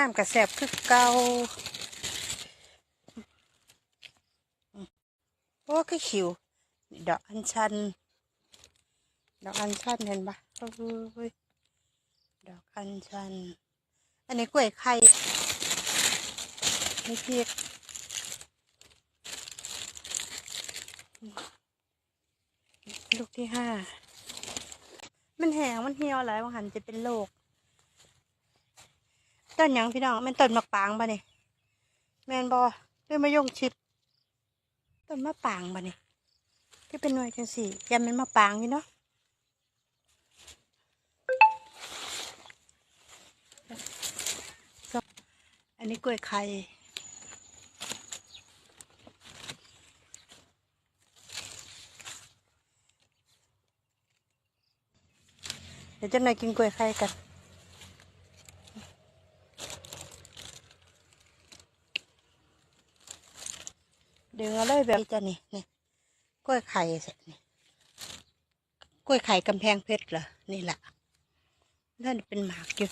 น้ำกระแสบคือเก่าโอ้คือขิวดอกอัญชัน ดอกอัญชันเห็นปะโอ้ยดอกอัญชัน อันนี้กล้วยไข่นี่พริกลูกที่ห้า มันแหงมันเหี่ยวหลายบางหันจะเป็นโรค ต้นหยังพี่น้องแม่นต้นมะปางบ่นี่แม่นบ่หรือมะยงชิดต้นมะปางบ่นี่ที่เป็นหน่วยจังสี่ยามเป็นมะปางอยู่เนาะอันนี้กล้วยไข่เดี๋ยวจะหน่อยกินกล้วยไข่กัน ดึงเอาเลยแบบนี้จ้ะนี่นี่กล้วยไข่เสร็จนี่กล้วยไข่กำแพงเพชรเหรอนี่แหละนั่นเป็นหมากอยู่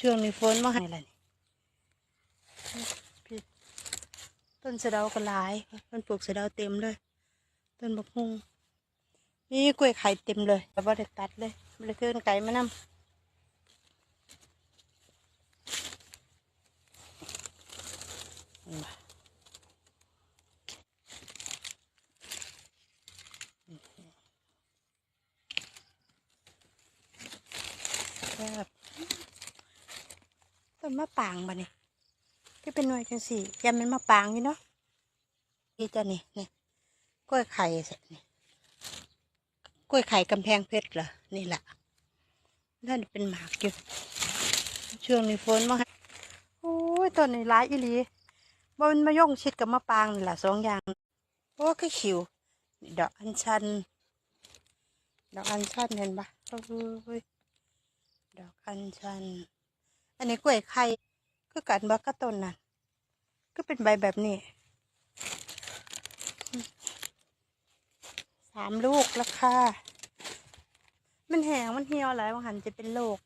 ช่วงนี้ฝนมาให้อะไรนี่ต้นสะเดาก็หลายต้นปลูกสะเดาเต็มเลย ต้นบกฮุงมีกล้วยไข่เต็มเลยแต่ว่าได้ตัดเลยไม่ได้เทินไก่มานำนี่ว่ะ แบบ ต้นมะปางบ่นี่ที่เป็นหน่วยจังสี่ยามเป็นมะปางอยู่เนาะนี่จ้ะนี่นี่กล้วยไข่เสร็จนี่กล้วยไข่กำแพงเพชรเหรอนี่แหละนั่นเป็นหมากอยู่ช่วงนี้ฝนมาโอ้ยต้นนี้ร้ายอีหลีบ่มันมายงชิดกับมะปางนี่แหละสองอย่างโอ้คือขิวดอกอัญชัน ดอกอัญชันเห็นปะดอกอัญชัน อันนี้กล้วยไข่ก็กันบักกะต้นนั่นก็เป็นใบแบบนี้สามลูกแล้วค่ะมันแห้งมันเหี่ยวหลายบางหันจะเป็นโรค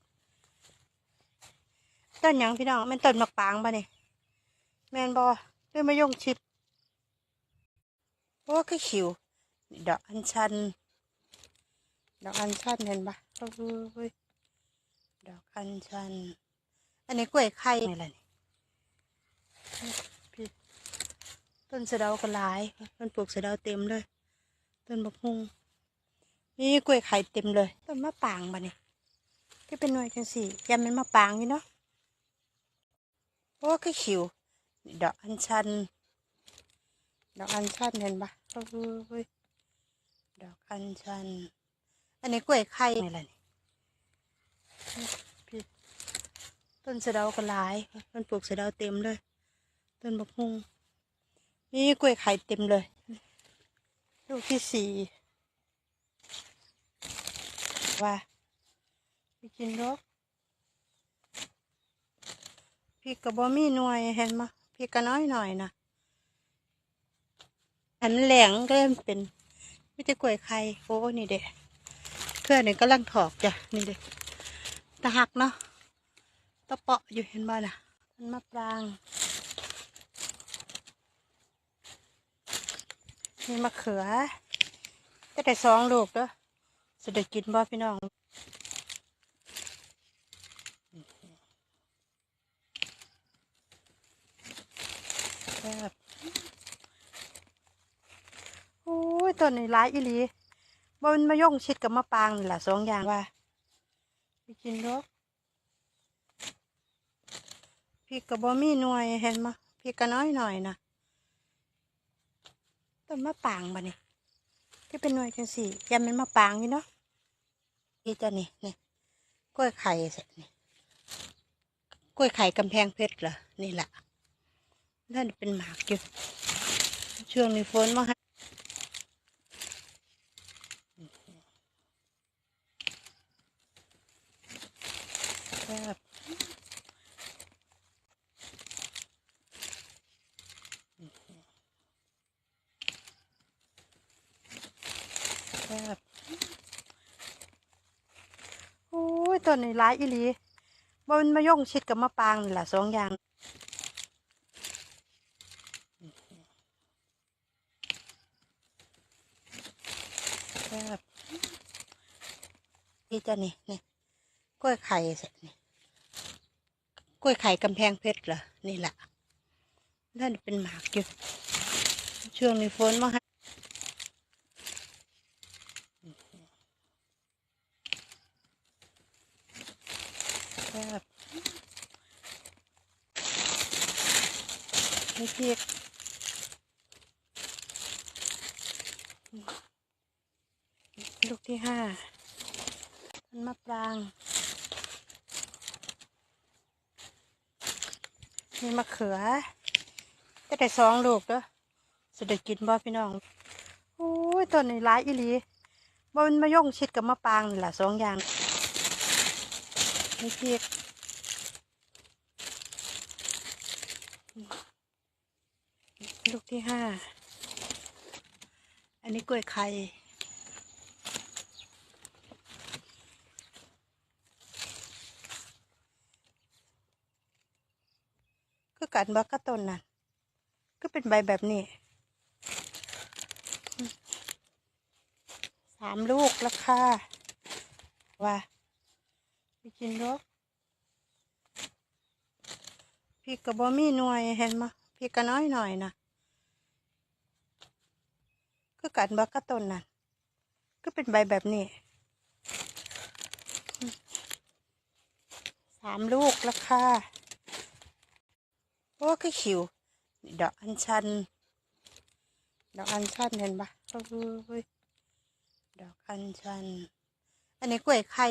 ต้นยังพี่น้องม่นต้นมะปางปะเนี่ยแมนบอหรือมะยงชิดโอ้คือขิว ดอกอัญชัน ดอกอัญชันเห็นปะโอ้ยดอกอัญชัน อันนี้กล้วยไข่นี่แหละนี่พี่ต้นสะเดาก็หลายต้นปลูกสะเดาเต็มเลย ต้นบกฮุงมีกล้วยไข่เต็มเลย ต้นมะปางบ่นี่ที่เป็นหน่วยจังสี่ยามเป็นมะปางอยู่เนาะโอ้คือขิวนี่ดอกอัญชัน ดอกอัญชันเห็นปะโอ้ยดอกอัญชัน อันนี้กล้วยไข่นี่แหละนี่พี่ ต้นสะเดาก็หลายต้นปลูกสะเดาเต็มเลย ต้นบกฮุงมีกล้วยไข่เต็มเลย ลูกที่สี่ว่าไปกินรกพี่กระบอมีหน่วยเห็นมะพี่ก็น้อยหน่อยนะอันแหลงก็เริ่มเป็นไม่ใช่กล้วยไข่โอ้นี่เด็กเครื่องนี่กำลังถอกจ้ะนี่เด็กตะหักเนาะ ตะเปาะอยู่เห็นบ้าน่ะมันมะปรางมีมะเขือก็ได้สองลูกเด้อจะได้กินบ่พี่น้องแบบโอ้ยต้นนี้ร้ายอีหลีบ่มันมาย่งชิดกับมะปรางนี่แหละสองอย่างว่าไปกินรก พี่กกระบอมีหน่วยเห็นมะพี่ก็น้อยหน่อยนะต้นมะปางบ่นี่ที่เป็นหน่วยจังสี่ยามเป็นมะปางอยู่เนาะนี่จ้ะนี่นี่กล้วยไข่เสร็จนี่กล้วยไข่กำแพงเพชรเหรอนี่แหละนั่นเป็นหมากอยู่ช่วงนี้ฝนมาให้แบบ แบบโอ้ยต้นนี้ร้ายอีหลีบ่มันมายงชิดกับมะปรางนี่แหละสองอย่างแบบนี่จ้ะนี่นี่กล้วยไข่สินี่กล้วยไข่กำแพงเพชรเหรอนี่แหละนั่นเป็นหมากอยู่ช่วงนี้ฝนมาให้แบบ นี่พริกลูกที่ห้าต้นมะปราง มีมะเขือก็ได้สองลูกเด้อสุดได้กินบ่พี่น้องโอ้ยต้นนี้ร้ายอีหลีบ่มันมายงชิดกับมะปรางนี่แหละสองอย่างนี่พริกลูก ที่ห้า อันนี้กล้วยไข่คือกันบักกะต้นนั่นก็เป็นใบแบบนี้ สามลูกแล้วค่ะว่าไปกินรกพี่กระบอมีหน่วยเห็นมะพี่ก็น้อยหน่อยนะ คือกันบักกะต้นนั่นก็เป็นใบแบบนี้สามลูกล้วค่ะโอ้คือขิวดอกอัญชัน ดอกอัญชันเห็นปะโอ้ยดอกอัญชัน อันนี้กล้วยไข่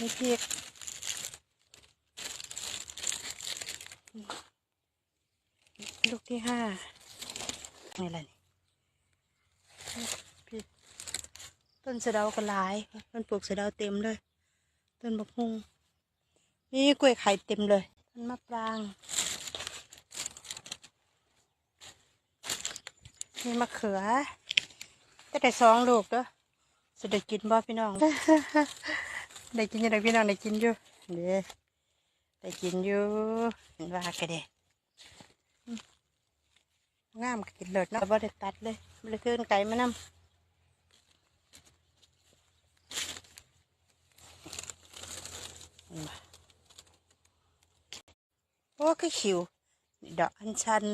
นี่พริกลูกที่ห้า นี่อะไรนี่พริกต้นสะเดาก็หลายต้นปลูกสะเดาเต็มเลย ต้นบกฮุงนี่กล้วยไข่เต็มเลย ต้นมะปรางมีมะเขือก็ได้สองลูกเด้อสุดได้กินบ่พี่น้อง ได้กินยังไงพี่น้องได้กินอยู่ เด้ได้กินอยู่ เห็นว่าก็ได้อืม งามก็กินเลิศเนาะบ่ได้ตัดเลยบ่ได้เทินไก่มานำโอ้คือขิวดอกอัญชัน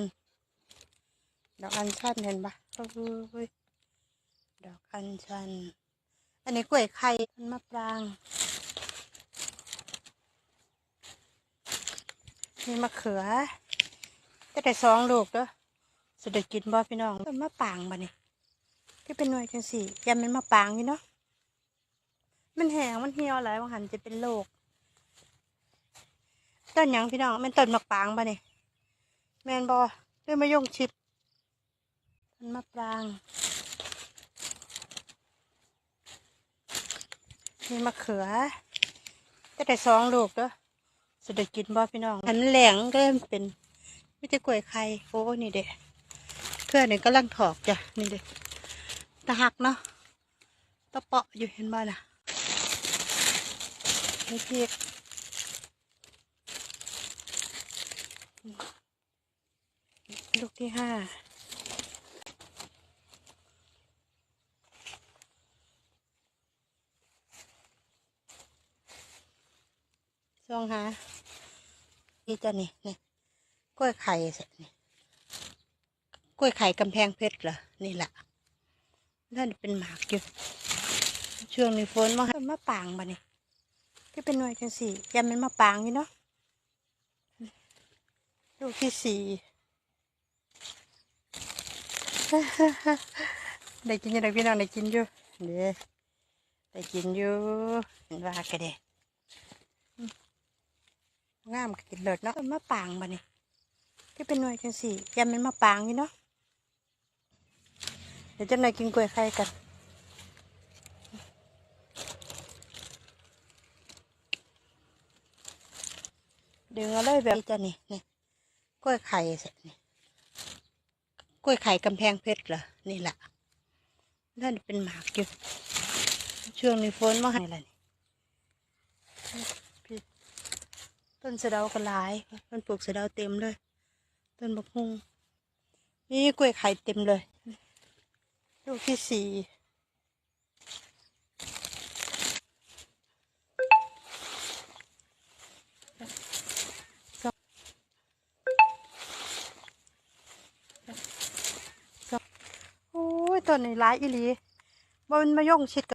ดอกอัญชันเห็นปะโอ้ยดอกอัญชัน อันนี้กล้วยไข่ต้นมะปรางมีมะเขือก็ได้สองลูกเด้อ สุดได้กินบ่พี่น้องต้นมะปรางบ่นี่ที่เป็นหน่วยจังสี่ยำเป็นมะปรางอยู่เนาะมันแห้งมันเหี่ยวหลายบางหันจะเป็นโรคต้นหยังพี่น้องม่นต้นมะปรางบ่นี่ยแมนบ่หรือมะยงชิดต้นมะปรางมีมะเขือก็ได้สองลูกเด้อสุดได้กินบ่พี่น้องอันแหลงก็เริ่มเป็นไม่ใช่กล้วยไข่โอ้นี่เด็เค รือนี่กำลังถอกจ้ะนี่เด็ตะหักเนาะตะเปาะอยู่เห็นบ่น่ะนี่พริกลูกที่ห้าซองหานี่จะนี่นี่กล้วยไข่เสินี่ กล้วยไข่กำแพงเพชรเหรอ นี่แหละนั่นเป็นหมากอยู่ช่วงนี้ฝนมาให้มะปรางบ่นี่ยที่เป็นหน่วยจังสี่ยำเป็นมะปรางอยู่เนาะลูกที่สี่ได้กินยังไงพี่น้องได้กินอยู่เด้ได้กินอยู่เห็นว่ากันเด้งามกินเลิศเนาะมะปรางบ่นี่ยที่เป็นหน่วยจังสี่ยำเป็นมะปรางอยู่เนาะ เดี๋ยวจะนายกินกล้วยไข่กันดึงเอาเลยแบบนี้จ้ะนี่นี่กล้วยไข่เสร็จนี่กล้วยไข่กำแพงเพชรเหรอนี่แหละนั่นเป็นหมากอยู่ช่วงนี้ฝนมาให้อะไรนี่ต้นเสะเดาก็หลายมันปลูกเสะเดาเต็มเลย ต้นบักฮุงนี่กล้วยไข่เต็มเลย ลูกที่สี่โอ้ยตัวนี้ร้ายอีหลีบ่มันมาย่องชิด